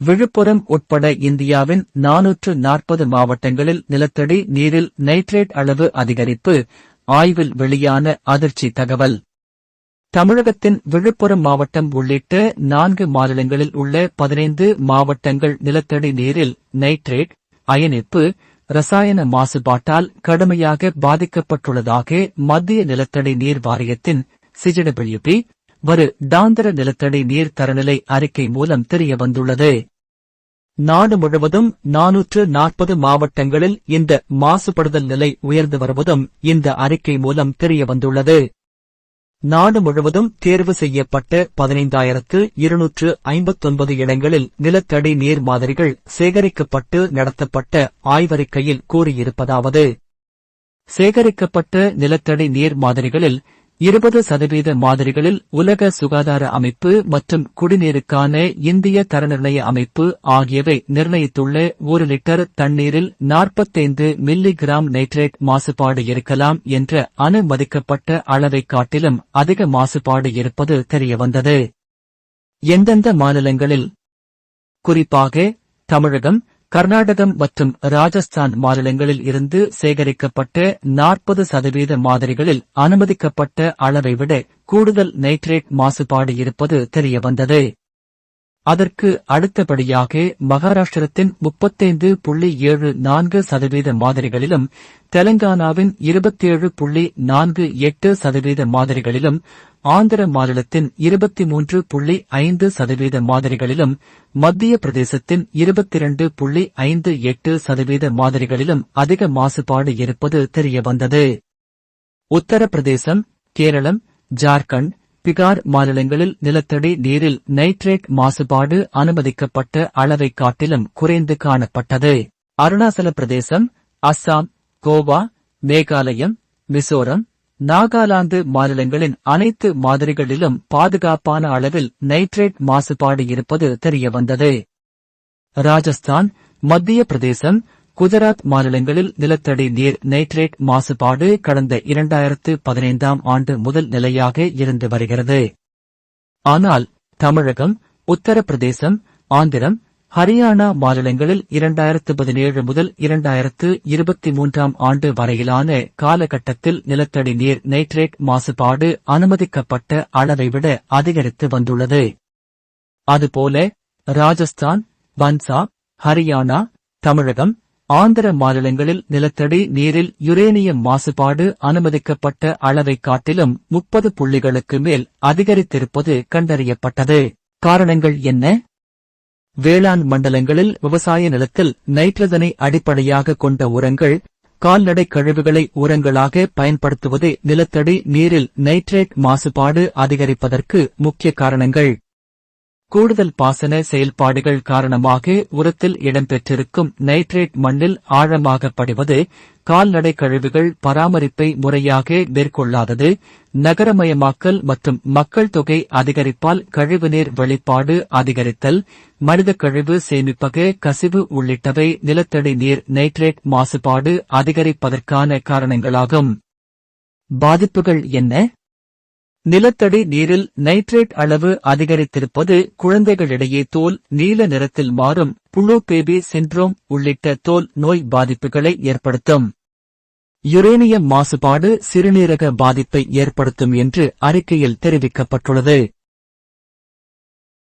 விழுப்புரம் உட்பட இந்தியாவின் நானூற்று நாற்பது மாவட்டங்களில் நிலத்தடி நீரில் நைட்ரேட் அளவு அதிகரிப்பு ஆய்வில் வெளியான அதிர்ச்சி தகவல். தமிழகத்தின் விழுப்புரம் மாவட்டம் உள்ளிட்ட நான்கு மாநிலங்களில் உள்ள பதினைந்து மாவட்டங்கள் நிலத்தடி நீரில் நைட்ரேட் அயனிப்பு ரசாயன மாசுபாட்டால் கடுமையாக பாதிக்கப்பட்டுள்ளதாக மத்திய நிலத்தடி நீர் வாரியத்தின் சிஜடபிள்யூபி வரு டாந்திர நிலத்தடி நீர் தரநிலை அறிக்கை மூலம் தெரியவந்துள்ளது நாடு முழுவதும் நானூற்று நாற்பது மாவட்டங்களில் இந்த மாசுபடுதல் நிலை உயர்ந்து வருவதும் இந்த அறிக்கை மூலம் தெரியவந்துள்ளது நாடு முழுவதும் தேர்வு செய்யப்பட்ட பதினைந்தாயிரத்து இருநூற்று ஐம்பத்தொன்பது இடங்களில் நிலத்தடி நீர் மாதிரிகள் சேகரிக்கப்பட்டு நடத்தப்பட்ட ஆய்வறிக்கையில் கூறியிருப்பதாவது. சேகரிக்கப்பட்ட நிலத்தடி நீர் மாதிரிகளில் இருபது சதவீத மாதிரிகளில் உலக சுகாதார அமைப்பு மற்றும் குடிநீருக்கான இந்திய தரநிர்ணய அமைப்பு ஆகியவை நிர்ணயித்துள்ள ஒரு லிட்டர் தண்ணீரில் நாற்பத்தைந்து மில்லி கிராம் நைட்ரேட் மாசுபாடு இருக்கலாம் என்ற அனுமதிக்கப்பட்ட அளவை காட்டிலும் அதிக மாசுபாடு இருப்பது தெரியவந்தது. எந்தெந்த மாநிலங்களில்? குறிப்பாக தமிழகம் கர்நாடகம் மற்றும் ராஜஸ்தான் மாநிலங்களில் இருந்து சேகரிக்கப்பட்ட நாற்பது சதவீத மாதிரிகளில் அனுமதிக்கப்பட்ட அளவை விட கூடுதல் நைட்ரேட் மாசுபாடு இருப்பது தெரியவந்தது. அதற்கு அடுத்தபடியாக மகாராஷ்டிரத்தின் முப்பத்தைந்து புள்ளி ஏழு நான்கு சதவீத மாதிரிகளிலும் தெலங்கானாவின் இருபத்தேழு புள்ளி நான்கு எட்டு சதவீத மாதிரிகளிலும் ஆந்திர மாநிலத்தின் இருபத்தி மூன்று புள்ளி ஐந்து சதவீத மாதிரிகளிலும் மத்திய பிரதேசத்தின் இருபத்தி இரண்டு புள்ளி ஐந்து எட்டு சதவீத மாதிரிகளிலும் அதிக மாசுபாடு இருப்பது தெரியவந்தது. உத்தரப்பிரதேசம் கேரளம் ஜார்க்கண்ட் பிகார் மாநிலங்களில் நிலத்தடி நீரில் நைட்ரேட் மாசுபாடு அனுமதிக்கப்பட்ட அளவை காட்டிலும் குறைந்து காணப்பட்டது. அருணாச்சல பிரதேசம் அஸ்ஸாம் கோவா மேகாலயம் மிசோரம் நாகாலாந்து மாநிலங்களின் அனைத்து மாதிரிகளிலும் பாதுகாப்பான அளவில் நைட்ரேட் மாசுபாடு இருப்பது தெரியவந்தது. ராஜஸ்தான் மத்திய பிரதேசம் குஜராத் மாநிலங்களில் நிலத்தடி நீர் நைட்ரேட் மாசுபாடு கடந்த இரண்டாயிரத்து பதினைந்தாம் ஆண்டு முதல் நிலையாக இருந்து வருகிறது. ஆனால் தமிழகம் உத்தரப்பிரதேசம் ஆந்திரம் ஹரியானா மாநிலங்களில் இரண்டாயிரத்து பதினேழு முதல் இரண்டாயிரத்து இருபத்தி மூன்றாம் ஆண்டு வரையிலான காலகட்டத்தில் நிலத்தடி நீர் நைட்ரேட் மாசுபாடு அனுமதிக்கப்பட்ட அளவை விட அதிகரித்து வந்துள்ளது. அதுபோல ராஜஸ்தான் பன்சாப் ஹரியானா தமிழகம் ஆந்திர மாநிலங்களில் நிலத்தடி நீரில் யுரேனியம் மாசுபாடு அனுமதிக்கப்பட்ட அளவை காட்டிலும் முப்பது புள்ளிகளுக்கு மேல் அதிகரித்திருப்பது கண்டறியப்பட்டது. காரணங்கள் என்ன? வேளாண் மண்டலங்களில் விவசாய நிலத்தில் நைட்ரஜனை அடிப்படையாக கொண்ட உரங்கள் கால்நடை கழிவுகளை உரங்களாக பயன்படுத்துவதே நிலத்தடி நீரில் நைட்ரேட் மாசுபாடு அதிகரிப்பதற்கு முக்கிய காரணங்கள். கூடுதல் பாசன செயல்பாடுகள் காரணமாக உரத்தில் இடம்பெற்றிருக்கும் நைட்ரேட் மண்ணில் ஆழமாக படிவது கால்நடை கழிவுகள் பராமரிப்பை முறையாக மேற்கொள்ளாதது நகரமயமாக்கல் மற்றும் மக்கள் தொகை அதிகரிப்பால் கழிவுநீர் வெளிப்பாடு அதிகரித்தல் மனித கழிவு சேமிப்பக கசிவு உள்ளிட்டவை நிலத்தடி நீர் நைட்ரேட் மாசுபாடு அதிகரிப்பதற்கான காரணங்களாகும். பாதிப்புகள் என்ன? நிலத்தடி நீரில் நைட்ரேட் அளவு அதிகரித்திருப்பது குழந்தைகளிடையே தோல் நீல நிறத்தில் மாறும். புழு பேபி சின்ட்ரோம் உள்ளிட்ட தோல் நோய் பாதிப்புகளை ஏற்படுத்தும். யுரேனியம் மாசுபாடு சிறுநீரக பாதிப்பை ஏற்படுத்தும் என்று அறிக்கையில் தெரிவிக்கப்பட்டுள்ளது.